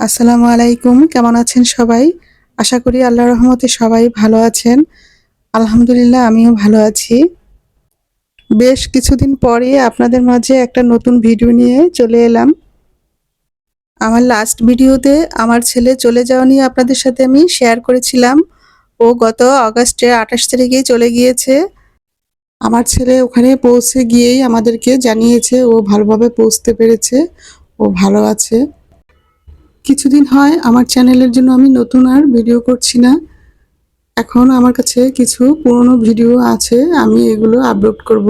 আসসালামু আলাইকুম, কেমন আছেন সবাই? আশা করি আল্লাহ রহমতে সবাই ভালো আছেন। আলহামদুলিল্লাহ, আমিও ভালো আছি। বেশ কিছুদিন পরে আপনাদের মাঝে একটা নতুন ভিডিও নিয়ে চলে এলাম। আমার লাস্ট ভিডিওতে আমার ছেলে চলে যাওয়া নিয়ে আপনাদের সাথে আমি শেয়ার করেছিলাম। ও গত আগস্টের আঠাশ তারিখেই চলে গিয়েছে। আমার ছেলে ওখানে পৌঁছে গিয়েই আমাদেরকে জানিয়েছে, ও ভালোভাবে পৌঁছতে পেরেছে, ও ভালো আছে। কিছুদিন হয় আমার চ্যানেলের জন্য আমি নতুন আর ভিডিও করছি না। এখন আমার কাছে কিছু পুরনো ভিডিও আছে, আমি এগুলো আপলোড করব।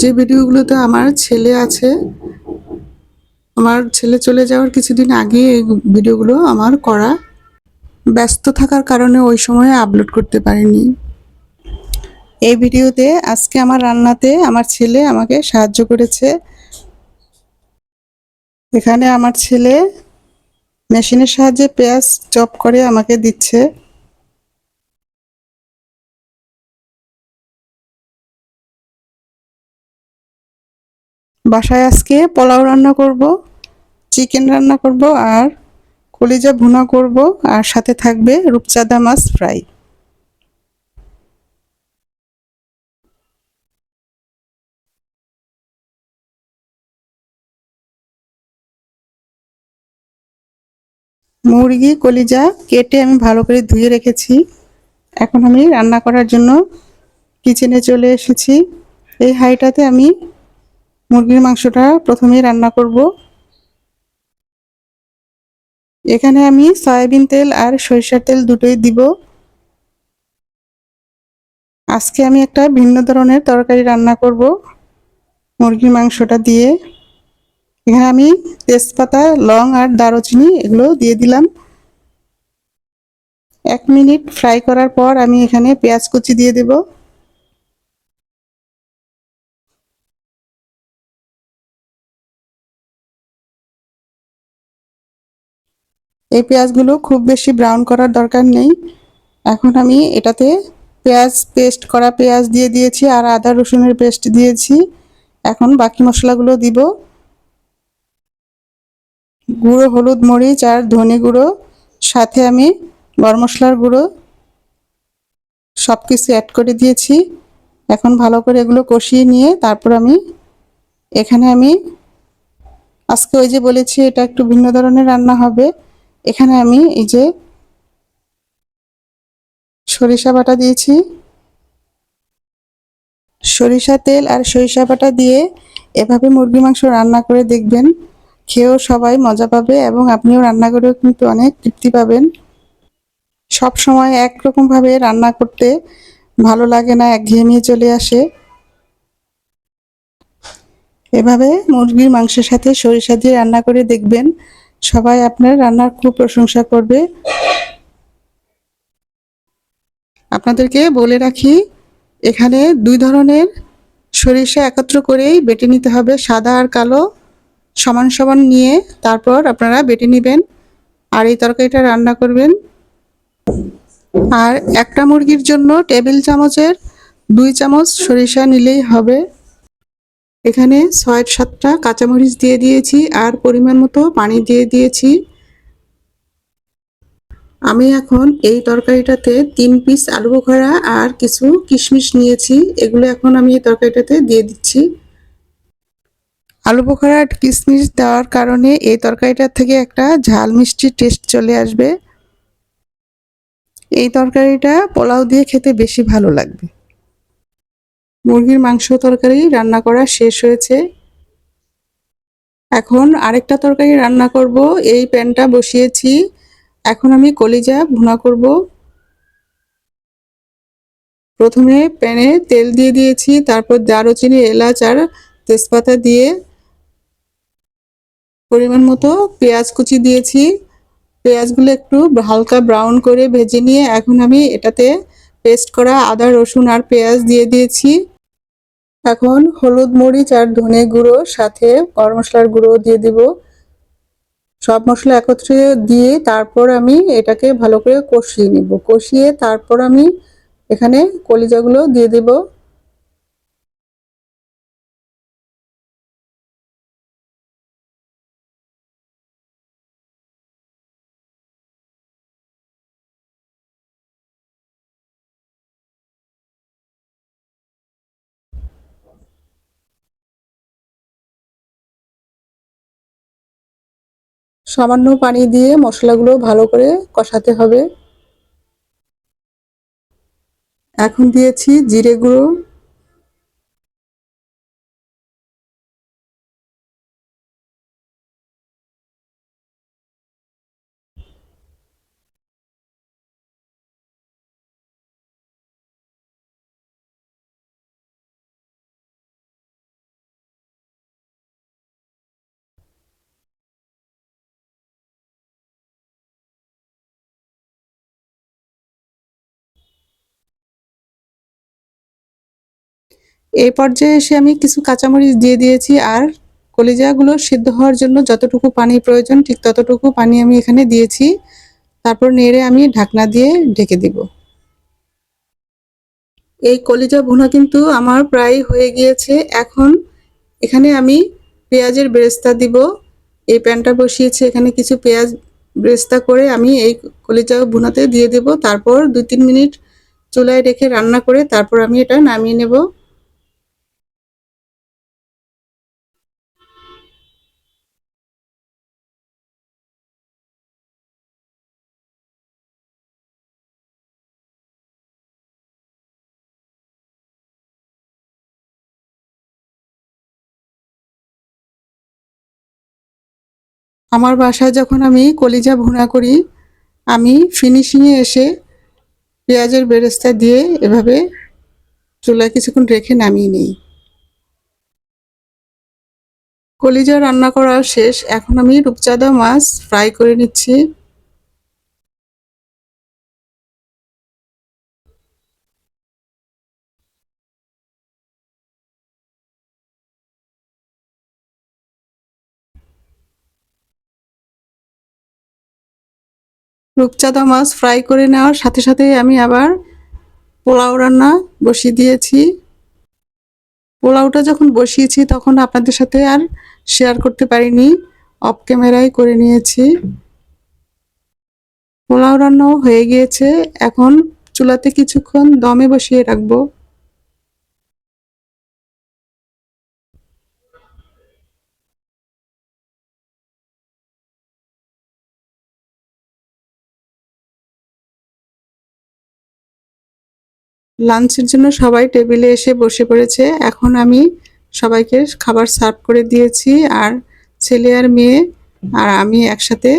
যে ভিডিওগুলোতে আমার ছেলে আছে, আমার ছেলে চলে যাওয়ার কিছুদিন আগে এই ভিডিওগুলো আমার করা ব্যস্ত থাকার কারণে ওই সময় আপলোড করতে পারিনি। এই ভিডিওতে আজকে আমার রান্নাতে আমার ছেলে আমাকে সাহায্য করেছে। এখানে আমার ছেলে মেশিনের সাহায্যে পেঁয়াজ চপ করে আমাকে দিচ্ছে। বাসায় আজকে পোলাও রান্না করব, চিকেন রান্না করব আর কলিজা ভুনা করব আর সাথে থাকবে রূপচাঁদা মাছ ফ্রাই। মুরগি, কলিজা কেটে আমি ভালো করে ধুয়ে রেখেছি। এখন আমি রান্না করার জন্য কিচেনে চলে এসেছি। এই হাঁড়িটাতে আমি মুরগির মাংসটা প্রথমেই রান্না করব। এখানে আমি সয়াবিন তেল আর সরিষার তেল দুটোই দিব। আজকে আমি একটা ভিন্ন ধরনের তরকারি রান্না করব। মুরগির মাংসটা দিয়ে। এখানে আমি তেজপাতা, লং আর দারুচিনি এগুলো দিয়ে দিলাম। এক মিনিট ফ্রাই করার পর আমি এখানে পেঁয়াজ কুচি দিয়ে দেব। এই পেঁয়াজগুলো খুব বেশি ব্রাউন করার দরকার নেই। এখন আমি এটাতে পেঁয়াজ পেস্ট করা পেঁয়াজ দিয়ে দিয়েছি আর আদা রসুনের পেস্ট দিয়েছি। এখন বাকি মশলাগুলো দিব। গুঁড়ো হলুদ মরিচ আর ধনে গুঁড়ো, সাথে আমি গরম মশলার গুঁড়ো সব কিছু অ্যাড করে দিয়েছি। এখন ভালো করে এগুলো কষিয়ে নিয়ে তারপর আমি এখানে আমি আজকে ওই যে বলেছি, এটা একটু ভিন্ন ধরনের রান্না হবে। এখানে আমি এই যে সরিষা বাটা দিয়েছি। সরিষা তেল আর সরিষা বাটা দিয়ে এভাবে মুরগি মাংস রান্না করে দেখবেন। খেয়েও সবাই মজা পাবে এবং আপনিও রান্না করেও কিন্তু অনেক তৃপ্তি পাবেন। সব সময় একরকমভাবে রান্না করতে ভালো লাগে না একঘেয়েমিয়ে চলে আসে। এভাবে মুরগির মাংসের সাথে সরিষা দিয়ে রান্না করে দেখবেন সবাই আপনার রান্নার খুব প্রশংসা করবে। আপনাদেরকে বলে রাখি, এখানে দুই ধরনের সরিষা একত্র করেই বেটে নিতে হবে, সাদা আর কালো। সমান সমান নিয়ে তারপর আপনারা বেটে নেবেন আর এই তরকারিটা রান্না করবেন। আর একটা মুরগির জন্য টেবিল চামচের দুই চামচ সরিষা নিলেই হবে। এখানে ছয় সাতটা কাঁচামরিচ দিয়ে দিয়েছি আর পরিমাণ মতো পানি দিয়ে দিয়েছি। আমি এখন এই তরকারিটাতে তিন পিস আলু বোখারা আর কিছু কিশমিশ নিয়েছি। এগুলো এখন আমি এই তরকারিটাতে দিয়ে দিচ্ছি। আলু বোখারা কিশমিশ দেওয়ার কারণে এই তরকারিটার থেকে একটা ঝাল মিষ্টি টেস্ট চলে আসবে। এই তরকারিটা পোলাও দিয়ে খেতে বেশি ভালো লাগবে। মুরগির মাংস তরকারি রান্না করা শেষ হয়েছে। এখন আরেকটা তরকারি রান্না করব। এই প্যানটা বসিয়েছি। এখন আমি কলিজা ভুনা করব। প্রথমে প্যানে তেল দিয়ে দিয়েছি, তারপর দারুচিনি, এলাচ আর তেজপাতা দিয়ে পরিমাণ মতো পেঁয়াজ কুচি দিয়েছি। পেঁয়াজগুলো একটু হালকা ব্রাউন করে ভেজে নিয়ে এখন আমি এটাতে পেস্ট করা আদা, রসুন আর পেঁয়াজ দিয়ে দিয়েছি। এখন হলুদ মরিচ আর ধনে গুঁড়ো সাথে গরম মশলার গুঁড়ো দিয়ে দিব। সব মশলা একত্রে দিয়ে তারপর আমি এটাকে ভালো করে কষিয়ে নিব। কষিয়ে তারপর আমি এখানে কলিজাগুলো দিয়ে দেব। সামান্য পানি দিয়ে মশলাগুলো ভালো করে কষাতে হবে। এখন দিয়েছি জিরে গুঁড়ো। এই পর্যায়ে এসে আমি কিছু কাঁচামরিচ দিয়ে দিয়েছি আর কলিজাগুলো সিদ্ধ হওয়ার জন্য যতটুকু পানি প্রয়োজন, ঠিক ততটুকু পানি আমি এখানে দিয়েছি। তারপর নেড়ে আমি ঢাকনা দিয়ে ঢেকে দিব। এই কলিজা ভুনা কিন্তু আমার প্রায় হয়ে গিয়েছে। এখন এখানে আমি পেঁয়াজের বেরেস্তা দিব। এই প্যানটা বসিয়েছি এখানে কিছু পেঁয়াজ বেরেস্তা করে আমি এই কলিজা ভুনাতে দিয়ে দেব। তারপর দু তিন মিনিট চুলায় রেখে রান্না করে তারপর আমি এটা নামিয়ে নেব। আমার বাসায় যখন আমি কলিজা ভুনা করি, আমি ফিনিশিংয়ে এসে পেঁয়াজের বেরেস্তা দিয়ে এভাবে চুলায় কিছুক্ষণ রেখে নামিয়ে নিই। কলিজা রান্না করা শেষ, এখন আমি রূপচাঁদা মাছ ফ্রাই করে নিচ্ছি। রূপচাঁদা মাছ ফ্রাই করে নেওয়ার সাথে সাথে আমি আবার পোলাও রান্না বসিয়ে দিয়েছি। পোলাওটা যখন বসিয়েছি তখন আপনাদের সাথে আর শেয়ার করতে পারিনি অফ ক্যামেরায় করে নিয়েছি। পোলাও রান্নাও হয়ে গিয়েছে, এখন চুলাতে কিছুক্ষণ দমে বসিয়ে রাখব। লাঞ্চের জন্য সবাই টেবিলে এসে বসে পড়েছে। এখন আমি সবাইকে খাবার সার্ভ করে দিয়েছি, আর ছেলে আর মেয়ে, আর আমি একসাথে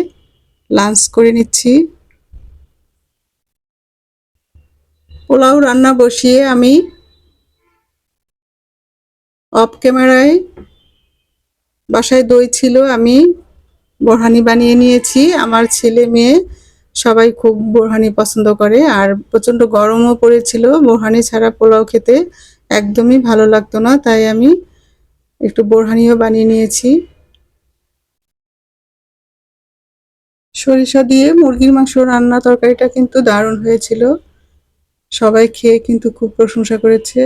লাঞ্চ করে নিচ্ছি। পোলাও রান্না বসিয়ে আমি অফ ক্যামেরায় বাসায় দই ছিল, আমি বোরহানি বানিয়ে নিয়েছি। আমার ছেলে, মেয়ে সবাই খুব বোরহানি পছন্দ করে আর প্রচণ্ড গরমও পড়েছিল। বোরহানি ছাড়া পোলাও খেতে একদমই ভালো লাগতো না, তাই আমি একটু বোরহানিও বানিয়ে নিয়েছি। সরিষা দিয়ে মুরগির মাংস রান্না তরকারিটা কিন্তু দারুণ হয়েছিল। সবাই খেয়ে কিন্তু খুব প্রশংসা করেছে।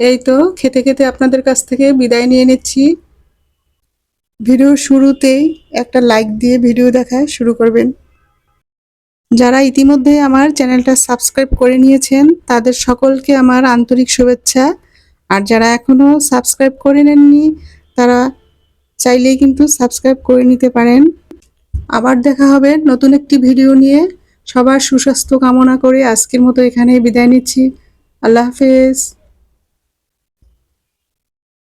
এই তো খেতে খেতে আপনাদের কাছ থেকে বিদায় নিয়ে নিচ্ছি। ভিডিও শুরুতেই একটা লাইক দিয়ে ভিডিও দেখা শুরু করবেন। যারা ইতিমধ্যে আমার চ্যানেলটা সাবস্ক্রাইব করে নিয়েছেন, তাদের সকলকে আমার আন্তরিক শুভেচ্ছা। আর যারা এখনও সাবস্ক্রাইব করে নেননি, তারা চাইলেই কিন্তু সাবস্ক্রাইব করে নিতে পারেন। আবার দেখা হবে নতুন একটি ভিডিও নিয়ে। সবার সুস্বাস্থ্য কামনা করে আজকের মতো এখানে বিদায় নিচ্ছি। আল্লাহ হাফেজ।